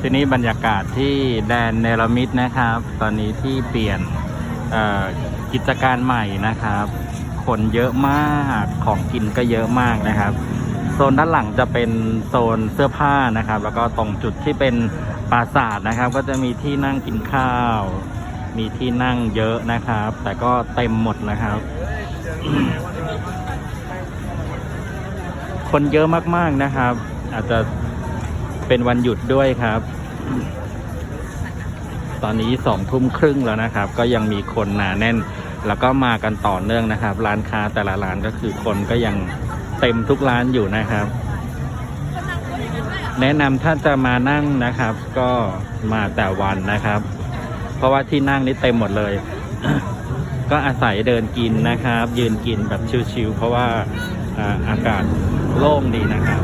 ทีนี้บรรยากาศที่แดนเนรมิตนะครับ ตอนนี้ที่เปลี่ยนกิจการใหม่นะครับ คนเยอะมากของกินก็เยอะมากนะครับโซนด้านหลังจะเป็นโซนเสื้อผ้านะครับ แล้วก็ตรงจุดที่เป็นปราสาทนะครับ ก็จะมีที่นั่งกินข้าว มีที่นั่งเยอะนะครับ แต่ก็เต็มหมดนะครับ คนเยอะมากๆนะครับ อาจจะ เป็นวันหยุดด้วยครับ ตอนนี้สองทุ่มครึ่งแล้วนะครับ ก็ยังมีคนหนาแน่น แล้วก็มากันต่อเนื่องนะครับ ร้านค้าแต่ละร้านก็คือคนก็ยังเต็มทุกร้านอยู่นะครับ แนะนำถ้าจะมานั่งนะครับ ก็มาแต่วันนะครับ เพราะว่าที่นั่งนี่เต็มหมดเลย ก็อาศัยเดินกินนะครับ ยืนกินแบบชิวๆเพราะว่าอ่าอากาศโล่งดีนะครับ